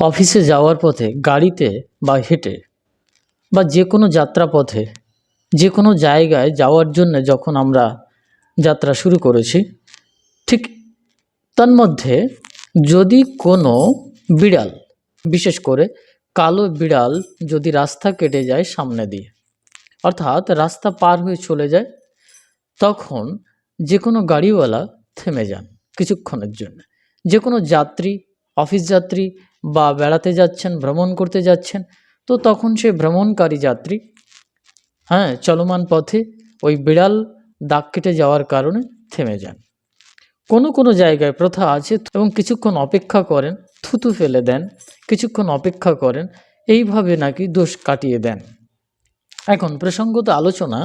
অফিসে যাওয়ার পথে গাড়িতে বা হেঁটে বা যে কোনো যাত্রাপথে, যে কোনো জায়গায় যাওয়ার জন্য যখন আমরা যাত্রা শুরু করেছি, ঠিক তন্মধ্যে যদি কোনো বিড়াল, বিশেষ করে কালো বিড়াল যদি রাস্তা কেটে যায় সামনে দিয়ে, অর্থাৎ রাস্তা পার হয়ে চলে যায়, তখন যে কোনো গাড়িওয়ালা থেমে যান কিছুক্ষণের জন্য। যে কোনো যাত্রী, অফিস যাত্রী বা বেড়াতে যাচ্ছেন, ভ্রমণ করতে যাচ্ছেন, তো তখন সে ভ্রমণকারী যাত্রী হ্যাঁ চলমান পথে ওই বিড়াল দাগ কেটে যাওয়ার কারণে থেমে যান। কোনো কোনো জায়গায় প্রথা আছে এবং কিছুক্ষণ অপেক্ষা করেন, থুতু ফেলে দেন, কিছুক্ষণ অপেক্ষা করেন, এইভাবে নাকি দোষ কাটিয়ে দেন। এখন প্রসঙ্গত আলোচনা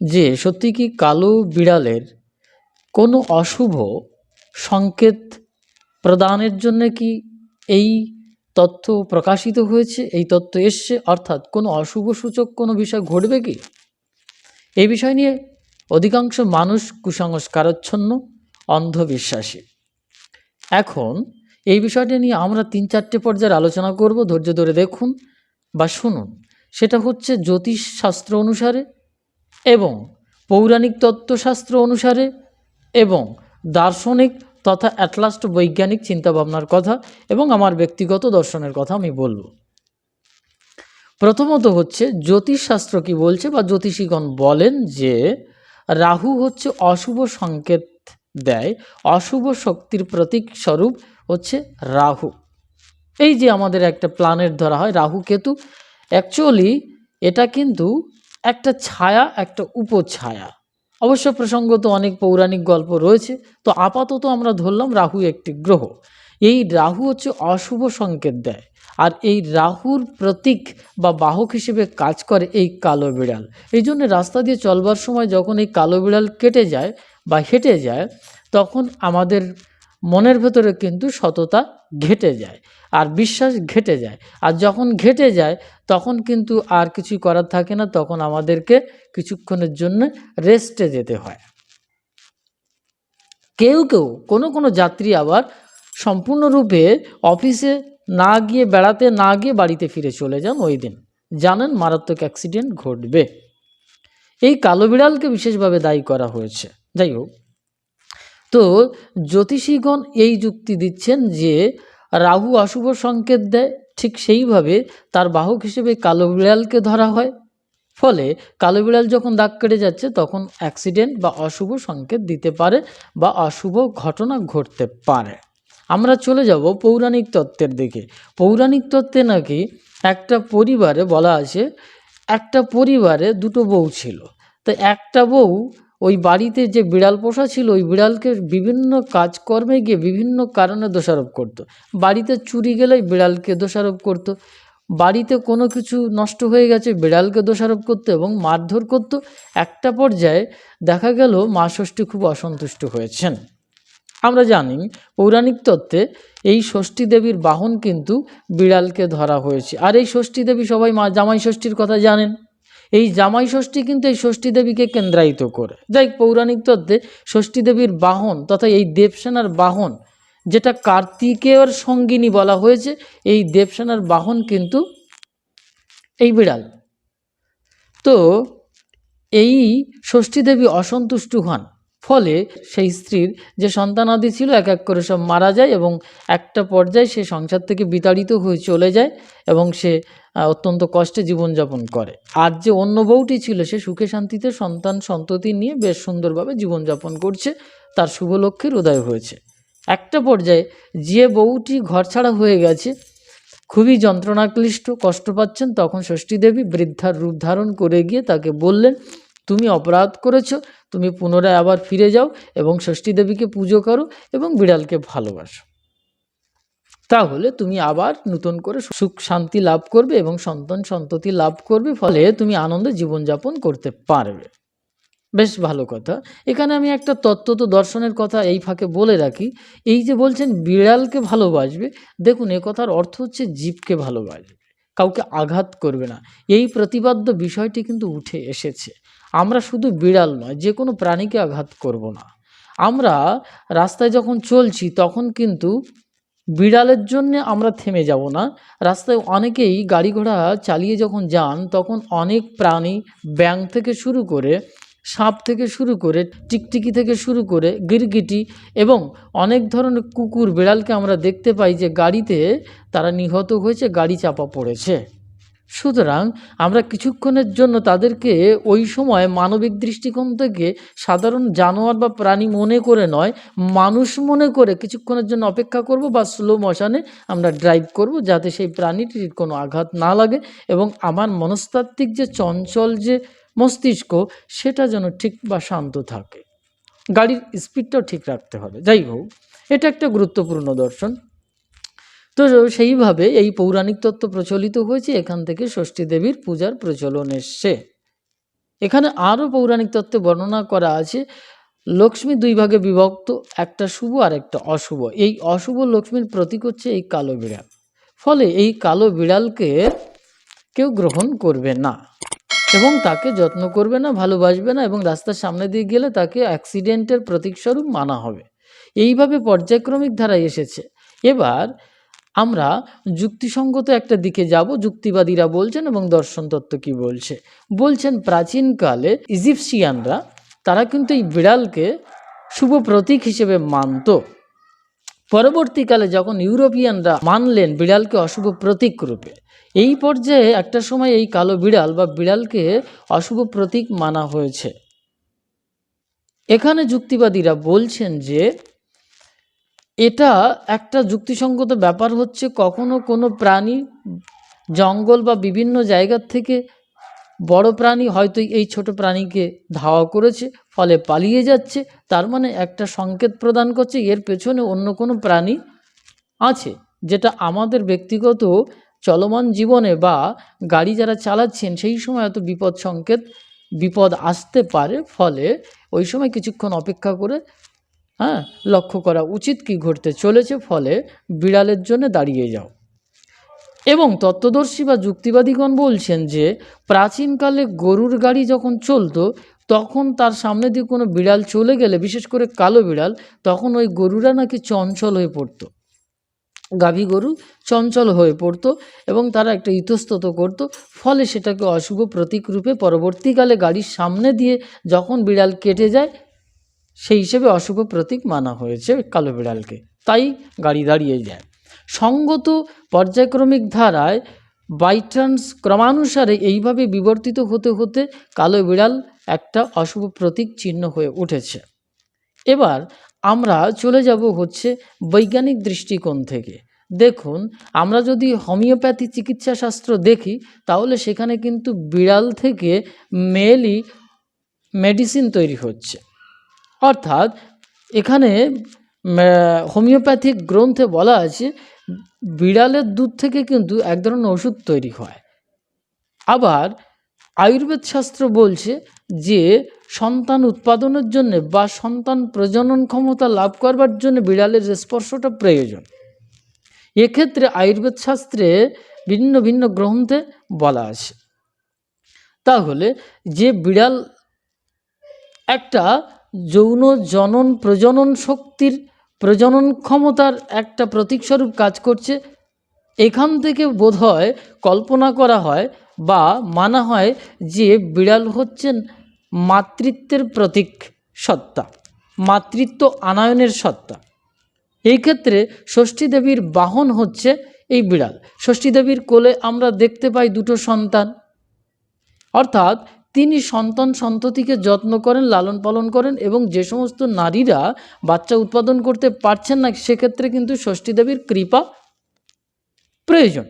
যে সত্যি কি কালো বিড়ালের কোনো অশুভ সংকেত প্রদানের জন্য কি এই তথ্য প্রকাশিত হয়েছে, এই তথ্য এসছে, অর্থাৎ কোনো অশুভ সূচক, কোনো বিষয় ঘটবে কি? এই বিষয় নিয়ে অধিকাংশ মানুষ কুসংস্কারাচ্ছন্ন, অন্ধবিশ্বাসী। এখন এই বিষয়টা নিয়ে আমরা তিন চারটে পর্যায়ের আলোচনা করব, ধৈর্য ধরে দেখুন বা শুনুন। সেটা হচ্ছে জ্যোতিষশাস্ত্র অনুসারে এবং পৌরাণিক তত্ত্বশাস্ত্র অনুসারে এবং দার্শনিক তথা অ্যাটলাস্ট বৈজ্ঞানিক চিন্তাভাবনার কথা এবং আমার ব্যক্তিগত দর্শনের কথা আমি বলব। প্রথমত হচ্ছে, জ্যোতিষশাস্ত্র কি বলছে বা জ্যোতিষীগণ বলেন যে, রাহু হচ্ছে অশুভ সংকেত দেয়, অশুভ শক্তির প্রতীক স্বরূপ হচ্ছে রাহু। এই যে আমাদের একটা প্ল্যানেট ধরা হয়, রাহু কেতু অ্যাকচুয়ালি এটা কিন্তু একটা ছায়া, একটা উপছায়া। অবশ্য প্রসঙ্গত অনেক পৌরাণিক গল্প রয়েছে, তো আপাতত আমরা ধরলাম রাহু একটি গ্রহ। এই রাহু হচ্ছে অশুভ সংকেত দেয়, আর এই রাহুর প্রতীক বা বাহক হিসেবে কাজ করে এই কালো বিড়াল। এই জন্য রাস্তা দিয়ে চলবার সময় যখন এই কালো বিড়াল কেটে যায় বা হেঁটে যায়, তখন আমাদের মনের ভেতরে কিন্তু সততা ঘেটে যায় আর বিশ্বাস ঘেটে যায়। আর যখন ঘেটে যায়, তখন কিন্তু আর কিছুই করার থাকে না, তখন আমাদেরকে কিছুক্ষণের জন্য রেস্টে যেতে হয়। কেউ কেউ, কোনো কোনো যাত্রী আবার সম্পূর্ণরূপে অফিসে না গিয়ে বেড়াতে, না গিয়ে বাড়িতে ফিরে চলে যান ওই দিন। জানেন মারাত্মক অ্যাক্সিডেন্ট ঘটবে। এই কালো বিড়ালকে বিশেষভাবে দায়ী করা হয়েছে। যাই হোক তো জ্যোতিষীগণ এই যুক্তি দিচ্ছেন যে রাহু অশুভ সংকেত দেয়। ঠিক সেইভাবে তার বাহক হিসেবে কালো বিড়ালকে ধরা হয়। ফলে কালো বিড়াল যখন দাগ কেটে যাচ্ছে, তখন অ্যাক্সিডেন্ট বা অশুভ সংকেত দিতে পারে বা অশুভ ঘটনা ঘটতে পারে। আমরা চলে যাব পৌরাণিক তত্ত্বের দিকে। পৌরাণিক তত্ত্বে নাকি একটা পরিবারে বলা আছে, একটা পরিবারে দুটো বউ ছিল। তো একটা বউ ওই বাড়িতে যে বিড়াল পোষা ছিল, ওই বিড়ালকে বিভিন্ন কাজকর্মে গিয়ে বিভিন্ন কারণে দোষারোপ করত। বাড়িতে চুরি গেলেই বিড়ালকে দোষারোপ করত। বাড়িতে কোনো কিছু নষ্ট হয়ে গেছে, বিড়ালকে দোষারোপ করতো এবং মারধর করতো একটা পর্যায়ে দেখা গেল মা ষষ্ঠী খুব অসন্তুষ্ট হয়েছেন আমরা জানি পৌরাণিক তত্ত্বে এই ষষ্ঠী দেবীর বাহন কিন্তু বিড়ালকে ধরা হয়েছে আর এই ষষ্ঠী দেবী সবাই মা জামাই ষষ্ঠীর কথা জানেন এই জামাই ষষ্ঠী কিন্তু এই ষষ্ঠী দেবীকে কেন্দ্রায়িত করে। যাই পৌরাণিক তত্ত্বে ষষ্ঠী দেবীর বাহন তথা এই দেবসেনার বাহন, যেটা কার্তিকেয়র সঙ্গিনী বলা হয়েছে, এই দেবসেনার বাহন কিন্তু এই বিড়াল। তো এই ষষ্ঠী দেবী অসন্তুষ্ট হন। ফলে সেই স্ত্রীর যে সন্তানাদি ছিল, এক এক করে সব মারা যায় এবং একটা পর্যায়ে সে সংসার থেকে বিতাড়িত হয়ে চলে যায় এবং সে অত্যন্ত কষ্টে জীবনযাপন করে। আর যে অন্য বউটি ছিল, সে সুখে শান্তিতে সন্তান সন্ততি নিয়ে বেশ সুন্দরভাবে জীবনযাপন করছে, তার শুভ লক্ষ্যের উদয় হয়েছে। একটা পর্যায়ে যে বউটি ঘর ছাড়া হয়ে গেছে, খুবই যন্ত্রণাক্লিষ্ট, কষ্ট পাচ্ছেন, তখন ষষ্ঠী দেবী বৃদ্ধার রূপ ধারণ করে গিয়ে তাকে বললেন তুমি অপরাধ করেছ, তুমি পুনরায় আবার ফিরে যাও এবং ষষ্ঠী দেবীকে পুজো করো এবং বিড়ালকে ভালোবাসো। তাহলে তুমি আবার নতুন করে সুখ শান্তি লাভ করবে এবং সন্তান সন্ততি লাভ করবে, ফলে তুমি আনন্দে জীবনযাপন করতে পারবে। বেশ ভালো কথা। এখানে আমি একটা তত্ত্ব তো দর্শনের কথা এই ফাঁকে বলে রাখি। এই যে বলছেন বিড়ালকে ভালোবাসবে, দেখুন এ কথার অর্থ হচ্ছে জীবকে ভালোবাসবে, কাউকে আঘাত করবে না। এই প্রতিবাদ্য বিষয়টি কিন্তু উঠে এসেছে। আমরা শুধু বিড়াল নয়, যে কোনো প্রাণীকে আঘাত করব না। আমরা রাস্তায় যখন চলছি, তখন কিন্তু বিড়ালের জন্য আমরা থেমে যাব না। রাস্তায় অনেকেই গাড়ি ঘোড়া চালিয়ে যখন যান, তখন অনেক প্রাণী ব্যাং থেকে শুরু করে, সাপ থেকে শুরু করে, টিকটিকি থেকে শুরু করে, গিরগিটি এবং অনেক ধরনের কুকুর, বিড়ালকে আমরা দেখতে পাই যে গাড়িতে তারা নিহত হয়েছে, গাড়ি চাপা পড়েছে। সুতরাং আমরা কিছুক্ষণের জন্য তাদেরকে ওই সময় মানবিক দৃষ্টিকোণ থেকে সাধারণ জানোয়ার বা প্রাণী মনে করে নয়, মানুষ মনে করে কিছুক্ষণের জন্য অপেক্ষা করব বা স্লো মোশনে আমরা ড্রাইভ করব যাতে সেই প্রাণীটির কোনো আঘাত না লাগে এবং আমার মনস্তাত্ত্বিক যে চঞ্চল যে মস্তিষ্ক, সেটা যেন ঠিক বা শান্ত থাকে। গাড়ির স্পিডটাও ঠিক রাখতে হবে। যাই হোক, এটা একটা গুরুত্বপূর্ণ দর্শন। তো সেইভাবে এই পৌরাণিক তত্ত্ব প্রচলিত হয়েছে, এখান থেকে ষষ্ঠী দেবীর পূজার প্রচলন এসছে। এখানে আরও পৌরাণিক তত্ত্বে বর্ণনা করা আছে, লক্ষ্মী দুই ভাগে বিভক্ত, একটা শুভ আর একটা অশুভ। এই অশুভ লক্ষ্মীর প্রতীক হচ্ছে এই কালো বিড়াল। ফলে এই কালো বিড়ালকে কেউ গ্রহণ করবে না এবং তাকে যত্ন করবে না, ভালোবাসবে না এবং রাস্তার সামনে দিয়ে গেলে তাকে অ্যাক্সিডেন্টের প্রতীকস্বরূপ মানা হবে। এইভাবে পর্যায়ক্রমিক ধারায় এসেছে। এবার আমরা যুক্তিসঙ্গত একটা দিকে যাব, যুক্তিবাদীরা বলছেন এবং দর্শন তত্ত্ব কি বলছে? বলছেন প্রাচীনকালে ইজিপসিয়ানরা তারা কিন্তু এই বিড়ালকে শুভ প্রতীক হিসেবে মানত। পরবর্তীকালে যখন ইউরোপিয়ানরা মানলেন বিড়ালকে অশুভ প্রতীক রূপে, এই পর্যায়ে একটা সময় এই কালো বিড়াল বা বিড়ালকে অশুভ প্রতীক মানা হয়েছে। এখানে যুক্তিবাদীরা বলছেন যে এটা একটা যুক্তিসঙ্গত ব্যাপার হচ্ছে কখনো কোনো প্রাণী জঙ্গল বা বিভিন্ন জায়গার থেকে বড় প্রাণী হয়তো এই ছোট প্রাণীকে ধাওয়া করেছে, ফলে পালিয়ে যাচ্ছে। তার মানে একটা সংকেত প্রদান করছে, এর পেছনে অন্য কোনো প্রাণী আছে, যেটা আমাদের ব্যক্তিগত চলমান জীবনে বা গাড়ি যারা চালাচ্ছেন, সেই সময় হয়তো বিপদ সংকেত, বিপদ আসতে পারে, ফলে ওই সময় কিছুক্ষণ অপেক্ষা করে হ্যাঁ লক্ষ্য করা উচিত কি ঘটতে চলেছে ফলে বিড়ালের জন্য দাঁড়িয়ে যাও। এবং তত্ত্বদর্শী বা যুক্তিবাদীগণ বলছেন যে, প্রাচীনকালে গরুর গাড়ি যখন চলতো, তখন তার সামনে দিয়ে কোনো বিড়াল চলে গেলে, বিশেষ করে কালো বিড়াল, তখন ওই গরুরা নাকি চঞ্চল হয়ে পড়তো। গাভী গরু চঞ্চল হয়ে পড়তো এবং তারা একটা ইতস্তত করত, ফলে সেটাকে অশুভ প্রতীক রূপে পরবর্তীকালে গাড়ির সামনে দিয়ে যখন বিড়াল কেটে যায় সেই হিসেবে অশুভ প্রতীক মানা হয়েছে কালো বিড়ালকে। তাই গাড়ি দাঁড়িয়ে যায়। সঙ্গত পর্যায়ক্রমিক ধারায় বাই চান্স ক্রমানুসারে এইভাবে বিবর্তিত হতে হতে কালো বিড়াল একটা অশুভ প্রতীক চিহ্ন হয়ে উঠেছে। এবার আমরা চলে যাব হচ্ছে বৈজ্ঞানিক দৃষ্টিকোণ থেকে। দেখুন, আমরা যদি হোমিওপ্যাথি চিকিৎসাশাস্ত্র দেখি, তাহলে সেখানে কিন্তু বিড়াল থেকে মেলই মেডিসিন তৈরি হচ্ছে। অর্থাৎ এখানে হোমিওপ্যাথিক গ্রন্থে বলা আছে, বিড়ালের দুধ থেকে কিন্তু এক ধরনের ওষুধ তৈরি হয়। আবার আয়ুর্বেদ শাস্ত্র বলছে যে, সন্তান উৎপাদনের জন্য বা সন্তান প্রজনন ক্ষমতা লাভ করবার জন্য বিড়ালের স্পর্শটা প্রয়োজন। এক্ষেত্রে আয়ুর্বেদ শাস্ত্রে ভিন্ন ভিন্ন গ্রন্থে বলা আছে। তাহলে যে বিড়াল একটা যৌন জনন প্রজনন শক্তির প্রজনন ক্ষমতার একটা প্রতীকস্বরূপ কাজ করছে। এখান থেকে বোধ হয় কল্পনা করা হয় বা মানা হয় যে বিড়াল হচ্ছেন মাতৃত্বের প্রতীক সত্তা, মাতৃত্ব আনায়নের সত্তা। এই ক্ষেত্রে ষষ্ঠী দেবীর বাহন হচ্ছে এই বিড়াল। ষষ্ঠী দেবীর কোলে আমরা দেখতে পাই দুটো সন্তান। অর্থাৎ তিনি সন্তান সন্ততিকে যত্ন করেন, লালন পালন করেন এবং যে সমস্ত নারীরা বাচ্চা উৎপাদন করতে পারছেন না, সেক্ষেত্রে কিন্তু ষষ্ঠী দেবীর কৃপা প্রয়োজন।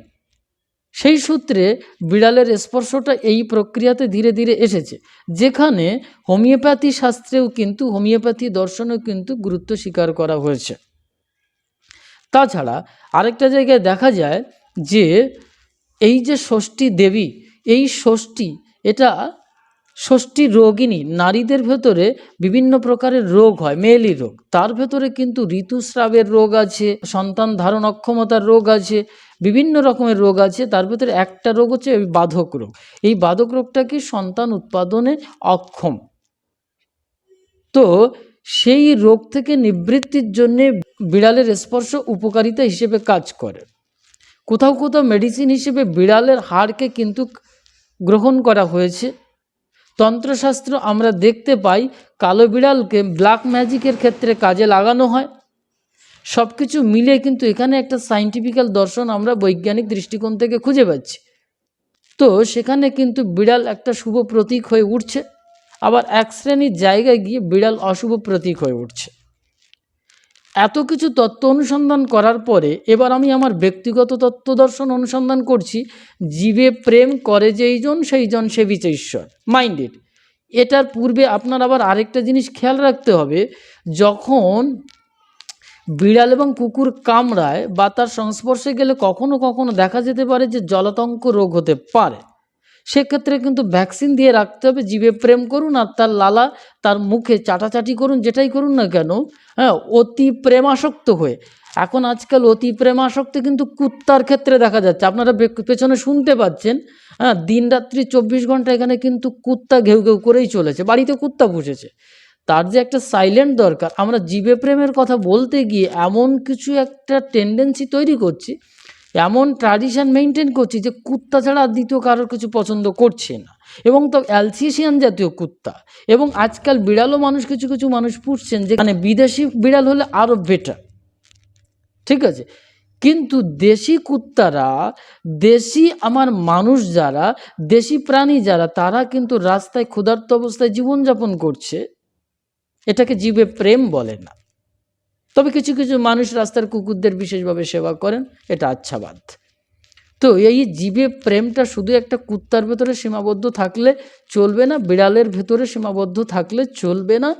সেই সূত্রে বিড়ালের স্পর্শটা এই প্রক্রিয়াতে ধীরে ধীরে এসেছে, যেখানে হোমিওপ্যাথি শাস্ত্রেও কিন্তু, হোমিওপ্যাথি দর্শনেও কিন্তু গুরুত্ব স্বীকার করা হয়েছে। তাছাড়া আরেকটা জায়গায় দেখা যায় যে এই যে ষষ্ঠী দেবী, এই ষষ্ঠী এটা ষষ্ঠী রোগিনী নারীদের ভেতরে বিভিন্ন প্রকারের রোগ হয়, মেয়েলি রোগ। তার ভেতরে কিন্তু ঋতুস্রাবের রোগ আছে, সন্তান ধারণ অক্ষমতার রোগ আছে, বিভিন্ন রকমের রোগ আছে। তার ভেতরে একটা রোগ হচ্ছে বাধক রোগ। এই বাধক রোগটা কি সন্তান উৎপাদনে অক্ষম? তো সেই রোগ থেকে নিবৃত্তির জন্যে বিড়ালের স্পর্শ উপকারিতা হিসেবে কাজ করে। কোথাও কোথাও মেডিসিন হিসেবে বিড়ালের হাড়কে কিন্তু গ্রহণ করা হয়েছে। তন্ত্রশাস্ত্র আমরা দেখতে পাই, কালো বিড়ালকে ব্ল্যাক ম্যাজিকের ক্ষেত্রে কাজে লাগানো হয়। সব কিছু মিলে কিন্তু এখানে একটা সাইন্টিফিক্যাল দর্শন আমরা বৈজ্ঞানিক দৃষ্টিকোণ থেকে খুঁজে পাচ্ছি। তো সেখানে কিন্তু বিড়াল একটা শুভ প্রতীক হয়ে উঠছে, আবার এক শ্রেণির জায়গায় গিয়ে বিড়াল অশুভ প্রতীক হয়ে উঠছে। এত কিছু তত্ত্ব অনুসন্ধান করার পরে এবার আমি আমার ব্যক্তিগত তত্ত্ব দর্শন অনুসন্ধান করছি। জীবে প্রেম করে যেইজন, সেইজন সেবিছে ঈশ্বর মাইন্ডেড এটার পূর্বে আপনার আবার আরেকটা জিনিস খেয়াল রাখতে হবে। যখন বিড়াল এবং কুকুর কামড়ায় বা তার সংস্পর্শে গেলে কখনো কখনো দেখা যেতে পারে যে জলাতঙ্ক রোগ হতে পারে। সেক্ষেত্রে কিন্তু ভ্যাকসিন দিয়ে রাখতে হবে জীবে প্রেম করুন আর তার লালা তার মুখে চাটাচাটি করুন, যেটাই করুন না কেন হ্যাঁ অতি প্রেমাসক্ত হয়ে। এখন আজকাল অতি প্রেমাসক্ত কিন্তু কুত্তার ক্ষেত্রে দেখা যাচ্ছে। আপনারা পেছনে শুনতে পাচ্ছেন হ্যাঁ দিন রাত্রি চব্বিশ ঘণ্টা এখানে কিন্তু কুত্তা ঘেউ ঘেউ করেই চলেছে, বাড়িতে কুত্তা পুষেছে তার যে একটা সাইলেন্ট দরকার, আমরা জীবে প্রেমের কথা বলতে গিয়ে এমন কিছু একটা টেন্ডেন্সি তৈরি করছি এমন ট্র্যাডিশন মেনটেন করছি যে কুত্তা ছাড়া আর দ্বিতীয় কারোর কিছু পছন্দ করছে না। এবং তো অ্যালসিশিয়ান জাতীয় কুত্তা। এবং আজকাল বিড়ালও মানুষ কিছু কিছু মানুষ পুষছেন যেখানে বিদেশি বিড়াল হলে আরও বেটার ঠিক আছে? কিন্তু দেশি কুত্তারা, দেশি আমার মানুষ যারা, দেশি প্রাণী যারা, তারা কিন্তু রাস্তায় ক্ষুধার্ত অবস্থায় জীবনযাপন করছে। এটাকে জীবে প্রেম বলে না। তবে কিছু কিছু মানুষ রাস্তার কুকুরদের বিশেষভাবে সেবা করেন, এটা আচ্ছাবাদ। তো এই জীবে প্রেমটা শুধু একটা কুত্তার ভেতরে সীমাবদ্ধ থাকলে চলবে না, বিড়ালের ভেতরে সীমাবদ্ধ থাকলে চলবে না।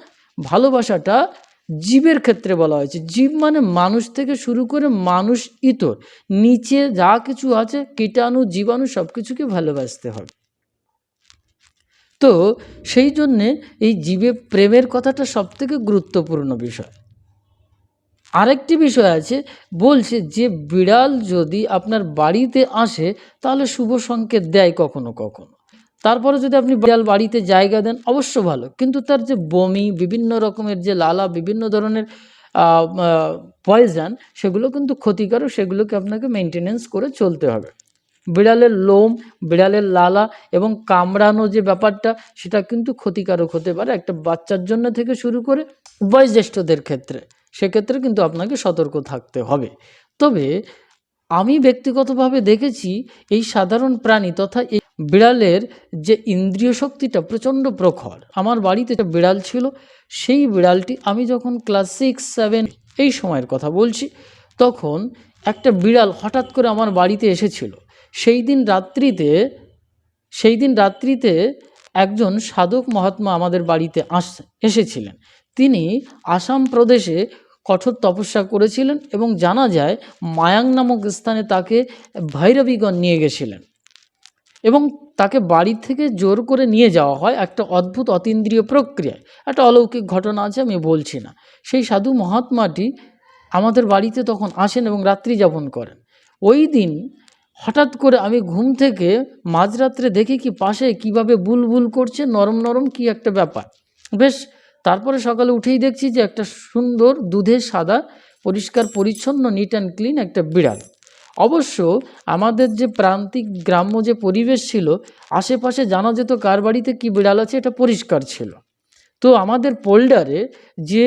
ভালোবাসাটা জীবের ক্ষেত্রে বলা হয়েছে। জীব মানে মানুষ থেকে শুরু করে মানুষ ইতর। নিচে যা কিছু আছে, কীটাণু, জীবাণু সব কিছুকে ভালোবাসতে হবে। তো সেই জন্যে এই জীবে প্রেমের কথাটা সবথেকে গুরুত্বপূর্ণ বিষয়। আরেকটি বিষয় আছে, বলছে যে বিড়াল যদি আপনার বাড়িতে আসে, তাহলে শুভ সংকেত দেয় কখনো কখনো। তারপরে যদি আপনি বিড়াল বাড়িতে জায়গা দেন, অবশ্য ভালো। কিন্তু তার যে বমি, বিভিন্ন রকমের যে লালা, বিভিন্ন ধরনের পয়জন, সেগুলো কিন্তু ক্ষতিকারক, সেগুলোকে আপনাকে মেনটেনেন্স করে চলতে হবে। বিড়ালের লোম, বিড়ালের লালা এবং কামড়ানো যে ব্যাপারটা, সেটা কিন্তু ক্ষতিকারক হতে পারে একটা বাচ্চার জন্য থেকে শুরু করে বয়োজ্যেষ্ঠদের ক্ষেত্রে। সেক্ষেত্রে কিন্তু আপনাকে সতর্ক থাকতে হবে। তবে আমি ব্যক্তিগতভাবে দেখেছি এই সাধারণ প্রাণী তথা এই বিড়ালের যে ইন্দ্রিয় শক্তিটা প্রচণ্ড প্রখর। আমার বাড়িতে একটা বিড়াল ছিল, সেই বিড়ালটি আমি যখন ক্লাস সিক্স, সেভেন এই সময়ের কথা বলছি, তখন একটা বিড়াল হঠাৎ করে আমার বাড়িতে এসেছিল। সেই দিন রাত্রিতে, সেই দিন রাত্রিতে একজন সাধক মহাত্মা আমাদের বাড়িতে আস, এসেছিলেন। তিনি আসাম প্রদেশে কঠোর তপস্যা করেছিলেন এবং জানা যায় মায়াং নামক স্থানে তাকে ভৈরবীগণ নিয়ে গেছিলেন এবং তাকে বাড়ি থেকে জোর করে নিয়ে যাওয়া হয় একটা অদ্ভুত অতীন্দ্রিয় প্রক্রিয়ায়। একটা অলৌকিক ঘটনা আছে, আমি বলছি না। সেই সাধু মহাত্মাটি আমাদের বাড়িতে তখন আসেন এবং রাত্রি যাপন করেন। ওই দিন হঠাৎ করে আমি ঘুম থেকে মাঝরাত্রে দেখি কি পাশে কীভাবে বুলবুল করছে, নরম নরম কি একটা ব্যাপার। বেশ, তারপরে সকালে উঠেই দেখছি যে একটা সুন্দর দুধের সাদা, পরিষ্কার, পরিচ্ছন্ন নিট অ্যান্ড ক্লিন একটা বিড়াল। অবশ্য আমাদের যে প্রান্তিক গ্রাম্য যে পরিবেশ ছিল, আশেপাশে জানা যেত কার বাড়িতে কী বিড়াল আছে, এটা পরিষ্কার ছিল। তো আমাদের পোল্ডারে যে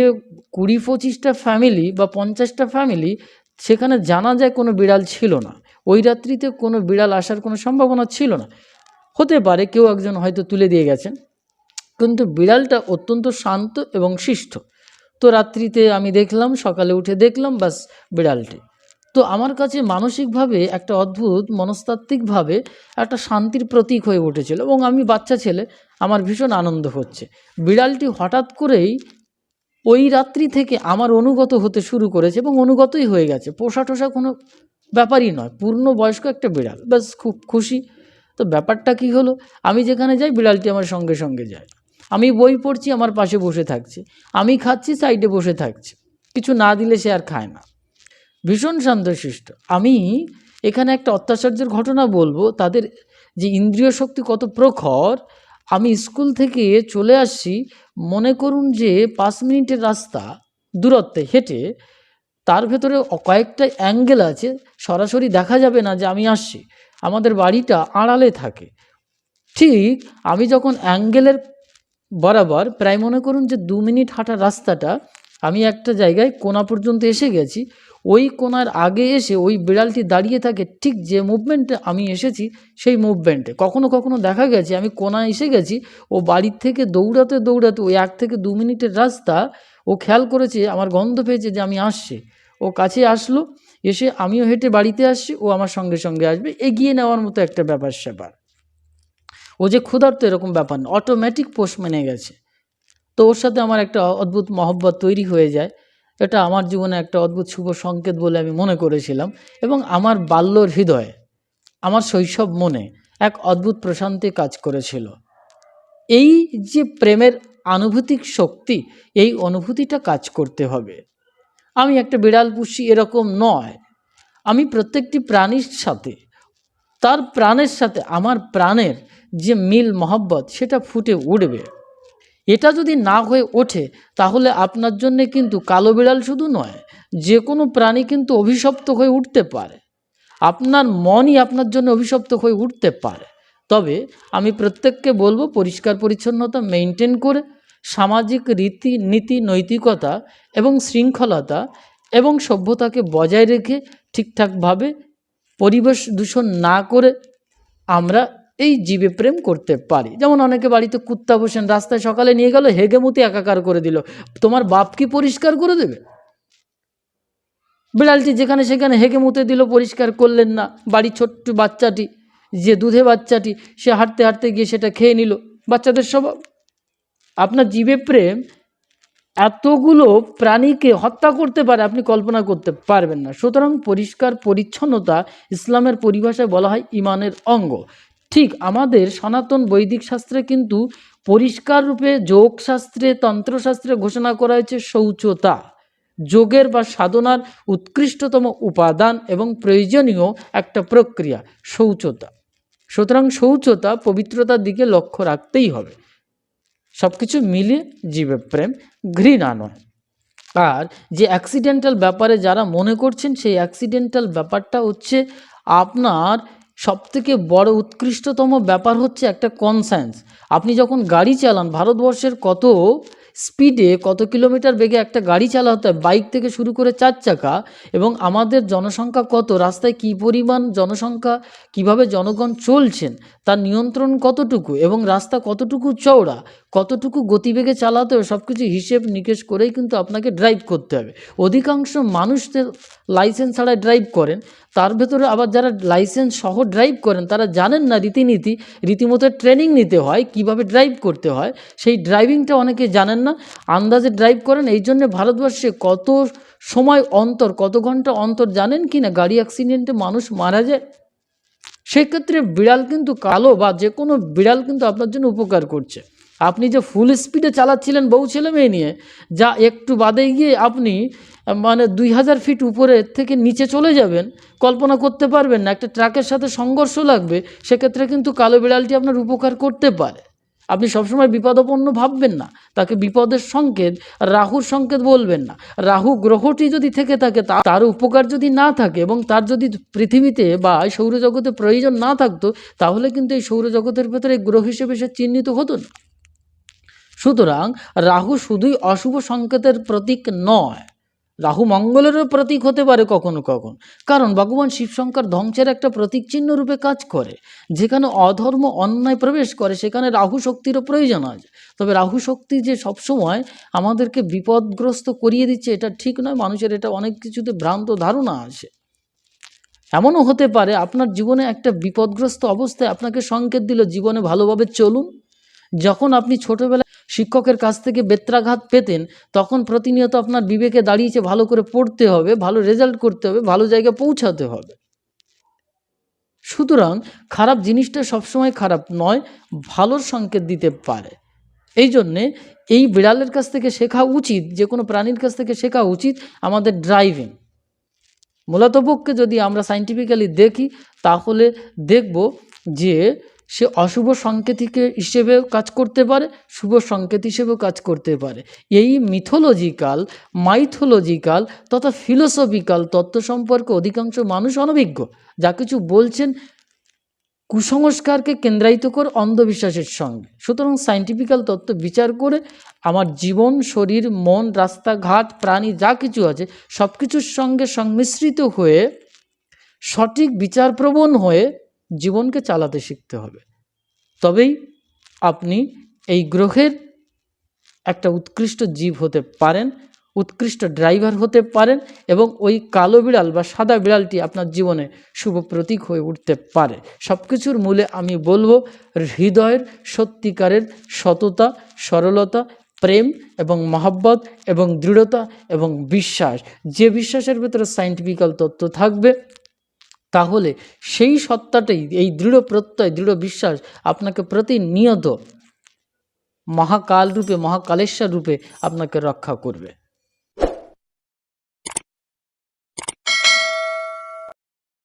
কুড়ি পঁচিশটা ফ্যামিলি বা পঞ্চাশটা ফ্যামিলি সেখানে জানা যায় কোনো বিড়াল ছিল না। ওই রাত্রিতে কোনো বিড়াল আসার কোনো সম্ভাবনা ছিল না। হতে পারে কেউ একজন হয়তো তুলে দিয়ে গেছেন। কিন্তু বিড়ালটা অত্যন্ত শান্ত এবং শিষ্ট। তো রাত্রিতে আমি দেখলাম, সকালে উঠে দেখলাম বাস বিড়ালটি। তো আমার কাছে মানসিকভাবে একটা অদ্ভুত, মনস্তাত্ত্বিকভাবে একটা শান্তির প্রতীক হয়ে উঠেছিল এবং আমি বাচ্চা ছেলে, আমার ভীষণ আনন্দ হচ্ছে। বিড়ালটি হঠাৎ করেই ওই রাত্রি থেকে আমার অনুগত হতে শুরু করেছে এবং অনুগতই হয়ে গেছে। পোষা টোষা কোনো ব্যাপারই নয়, পূর্ণ বয়স্ক একটা বিড়াল, ব্যাস খুব খুশি। তো ব্যাপারটা কি হলো? আমি যেখানে যাই, বিড়ালটি আমার সঙ্গে সঙ্গে যায়। আমি বই পড়ছি, আমার পাশে বসে থাকছে। আমি খাচ্ছি, সাইডে বসে থাকছে। কিছু না দিলে সে আর খায় না। ভীষণ শান্তশিষ্ট। আমি এখানে একটা অত্যাচার্যের ঘটনা বলব। তাদের যে ইন্দ্রিয় শক্তি কত প্রখর, আমি স্কুল থেকে চলে আসছি। মনে করুন যে পাঁচ মিনিটের রাস্তা দূরত্বে হেঁটে তার ভেতরে কয়েকটা অ্যাঙ্গেল আছে, সরাসরি দেখা যাবে না যে আমি আসছি। আমাদের বাড়িটা আড়ালে থাকে। ঠিক আমি যখন অ্যাঙ্গেলের বরাবর, প্রায় মনে করুন যে দু মিনিট হাঁটা রাস্তাটা, আমি একটা জায়গায় কোনা পর্যন্ত এসে গেছি। ওই কোনার আগে এসে ওই বিড়ালটি দাঁড়িয়ে থাকে, ঠিক যে মুভমেন্টে আমি এসেছি, সেই মুভমেন্টে কখনো কখনো দেখা গেছে, আমি কোনায় এসে গেছি, ও বাড়ির থেকে দৌড়াতে দৌড়াতে, ওই এক থেকে দু মিনিটের রাস্তা, ও খেয়াল করেছে, আমার গন্ধ পেয়েছে যে আমি আসছি। ও কাছে আসলো, এসে আমিও হেঁটে বাড়িতে আসছি, ও আমার সঙ্গে সঙ্গে আসবে। এগিয়ে নেওয়ার মতো একটা ব্যাপার স্যাপার। ও যে ক্ষুধার্ত এরকম ব্যাপার না অটোমেটিক পোষ মেনে গেছে। তো ওর সাথে আমার একটা অদ্ভুত মহব্বত তৈরি হয়ে যায়। এটা আমার জীবনে একটা অদ্ভুত শুভ সংকেত বলে আমি মনে করেছিলাম এবং আমার বাল্যর হৃদয়ে, আমার শৈশব মনে এক অদ্ভুত প্রশান্তি কাজ করেছিল। এই যে প্রেমের আনুভূতিক শক্তি, এই অনুভূতিটা কাজ করতে হবে। আমি একটা বিড়াল পুষি এরকম নয়। আমি প্রত্যেকটি প্রাণীর সাথে, তার প্রাণের সাথে আমার প্রাণের যে মিল, মহব্বত, সেটা ফুটে উঠবে। এটা যদি না হয়ে ওঠে, তাহলে আপনার জন্য কিন্তু কালো বিড়াল শুধু নয়, যে কোনো প্রাণী কিন্তু অভিশপ্ত হয়ে উঠতে পারে। আপনার মনই আপনার জন্য অভিশপ্ত হয়ে উঠতে পারে। তবে আমি প্রত্যেককে বলব পরিষ্কার পরিচ্ছন্নতা মেনটেন করে সামাজিক রীতি, নীতি, নৈতিকতা এবং শৃঙ্খলতা এবং সভ্যতাকে বজায় রেখে ঠিকঠাকভাবে পরিবেশ দূষণ না করে আমরা এই জীবে প্রেম করতে পারি। যেমন অনেকে বাড়িতে কুত্তা বসেন রাস্তায় সকালে নিয়ে গেল হেগেমুতি একাকার করে দিল। তোমার বাপ কি পরিষ্কার করে দেবে? বিড়ালটি যেখানে সেখানে হেগে মুতে দিল, পরিষ্কার করলেন না। বাড়ির ছোট্ট বাচ্চাটি, যে দুধে বাচ্চাটি, সে হাঁটতে হাঁটতে গিয়ে সেটা খেয়ে নিল। বাচ্চাদের স্বভাব আপনার জীবে প্রেম এতগুলো প্রাণীকে হত্যা করতে পারে, আপনি কল্পনা করতে পারবেন না। সুতরাং পরিষ্কার পরিচ্ছন্নতা ইসলামের পরিভাষায় বলা হয় ইমানের অঙ্গ। ঠিক আমাদের সনাতন বৈদিক শাস্ত্রে কিন্তু পরিষ্কার রূপে যোগশাস্ত্রে, তন্ত্রশাস্ত্রে ঘোষণা করা হয়েছে শৌচতা। যোগের বা সাধনার উৎকৃষ্টতম উপাদান এবং প্রয়োজনীয় একটা প্রক্রিয়া, শৌচতা। সুতরাং শৌচতা পবিত্রতার দিকে লক্ষ্য রাখতেই হবে। সব কিছু মিলে জীবে প্রেম ঘৃণা নয়। আর যে অ্যাক্সিডেন্টাল ব্যাপারে যারা মনে করছেন, সেই অ্যাক্সিডেন্টাল ব্যাপারটা হচ্ছে আপনার সবথেকে বড় উৎকৃষ্টতম ব্যাপার হচ্ছে একটা কনসায়েন্স আপনি যখন গাড়ি চালান, ভারতবর্ষের কত স্পিডে কত কিলোমিটার বেগে একটা গাড়ি চালাতে হয়? বাইক থেকে শুরু করে চার চাকা এবং আমাদের জনসংখ্যা কত? রাস্তায় কি পরিমাণ জনসংখ্যা? কীভাবে জনগণ চলছেন? তার নিয়ন্ত্রণ কতটুকু? এবং রাস্তা কতটুকু চওড়া? কতটুকু গতিবেগে চালাতে হবে? সব কিছু হিসেব নিকেশ করেই কিন্তু আপনাকে ড্রাইভ করতে হবে। অধিকাংশ মানুষদের লাইসেন্স ছাড়া ড্রাইভ করেন। তার ভেতরে আবার যারা লাইসেন্স সহ ড্রাইভ করেন, তারা জানেন না রীতিনীতি, রীতিমতো ট্রেনিং নিতে হয়, কীভাবে ড্রাইভ করতে হয়। সেই ড্রাইভিংটা অনেকে জানেন না, আন্দাজে ড্রাইভ করেন। এই জন্যে ভারতবর্ষে কত সময় অন্তর, কত ঘণ্টা অন্তর জানেন কি না? গাড়ি অ্যাক্সিডেন্টে মানুষ মারা যায়। সেক্ষেত্রে বিড়াল কিন্তু কালো বা যে কোনো বিড়াল কিন্তু আপনার জন্য উপকার করছে। আপনি যে ফুল স্পিডে চালাচ্ছিলেন বউ ছেলে মেয়ে নিয়ে, যা একটু বাদে গিয়ে আপনি মানে দুই হাজার ফিট উপরে থেকে নিচে চলে যাবেন, কল্পনা করতে পারবেন না। একটা ট্রাকের সাথে সংঘর্ষ লাগবে, সেক্ষেত্রে কিন্তু কালো বিড়ালটি আপনার উপকার করতে পারে। আপনি সবসময় বিপদাপন্ন ভাববেন না। তাকে বিপদের সংকেত, রাহুর সংকেত বলবেন না। রাহু গ্রহটি যদি থেকে থাকে তার উপকার যদি না থাকে এবং তার যদি পৃথিবীতে বা সৌরজগতে প্রয়োজন না থাকতো, তাহলে কিন্তু এই সৌরজগতের ভেতরে গ্রহ হিসেবে সে চিহ্নিত হতো না। সুতরাং রাহু শুধুই অশুভ সংকেতের প্রতীক নয়। রাহু মঙ্গলেরও প্রতীক হতে পারে কখনো কখনো। কারণ ভগবান শিবশঙ্কর ধ্বংসের একটা প্রতীক চিহ্ন রূপে কাজ করে। যেখানে অধর্ম অন্যায় প্রবেশ করে, সেখানে রাহু শক্তিরও প্রয়োজন আছে। তবে রাহু শক্তি যে সবসময় আমাদেরকে বিপদগ্রস্ত করিয়ে দিচ্ছে, এটা ঠিক নয়। মানুষের এটা অনেক কিছুতে ভ্রান্ত ধারণা আছে। এমনও হতে পারে, আপনার জীবনে একটা বিপদগ্রস্ত অবস্থায় আপনাকে সংকেত দিল, জীবনে ভালোভাবে চলুন। যখন আপনি ছোটবেলায় শিক্ষকের কাছ থেকে বেত্রাঘাত পেতেন, তখন প্রতিনিয়ত আপনার বিবেকে দাঁড়িয়েছে ভালো করে পড়তে হবে, ভালো রেজাল্ট করতে হবে, ভালো জায়গায় পৌঁছাতে হবে। সুতরাং খারাপ জিনিসটা সবসময় খারাপ নয়, ভালোর সংকেত দিতে পারে। এই জন্যে এই বিড়ালের কাছ থেকে শেখা উচিত, যে কোনো প্রাণীর কাছ থেকে শেখা উচিত আমাদের ড্রাইভিং। মূলত পক্ষে যদি আমরা সাইন্টিফিক্যালি দেখি, তাহলে দেখব যে সে অশুভ সংকেতিকে হিসেবেও কাজ করতে পারে, শুভ সংকেত হিসেবেও কাজ করতে পারে। এই মিথোলজিক্যাল মাইথোলজিক্যাল তথা ফিলোসফিক্যাল তত্ত্ব সম্পর্কে অধিকাংশ মানুষ অনভিজ্ঞ। যা কিছু বলছেন কুসংস্কারকে কেন্দ্রায়িত করে অন্ধবিশ্বাসের সঙ্গে। সুতরাং সাইন্টিফিক্যাল তত্ত্ব বিচার করে আমার জীবন, শরীর, মন, রাস্তাঘাট, প্রাণী যা কিছু আছে সব কিছুর সঙ্গে সংমিশ্রিত হয়ে সঠিক বিচারপ্রবণ হয়ে জীবনকে চালাতে শিখতে হবে। তবেই আপনি এই গ্রহের একটা উৎকৃষ্ট জীব হতে পারেন, উৎকৃষ্ট ড্রাইভার হতে পারেন এবং ওই কালো বিড়াল বা সাদা বিড়ালটি আপনার জীবনে শুভ প্রতীক হয়ে উঠতে পারে। সব কিছুর মূলে আমি বলব হৃদয়ের সত্যিকারের সততা, সরলতা, প্রেম এবং মহাব্বত এবং দৃঢ়তা এবং বিশ্বাস। যে বিশ্বাসের ভেতরে সাইন্টিফিক্যাল তত্ত্ব থাকবে তাহলে সেই সত্তাটাই, এই দৃঢ় প্রত্যয়, দৃঢ় বিশ্বাস আপনাকে প্রতিনিয়ত মহাকাল রূপে, মহাকালেশ্বর রূপে আপনাকে রক্ষা করবে।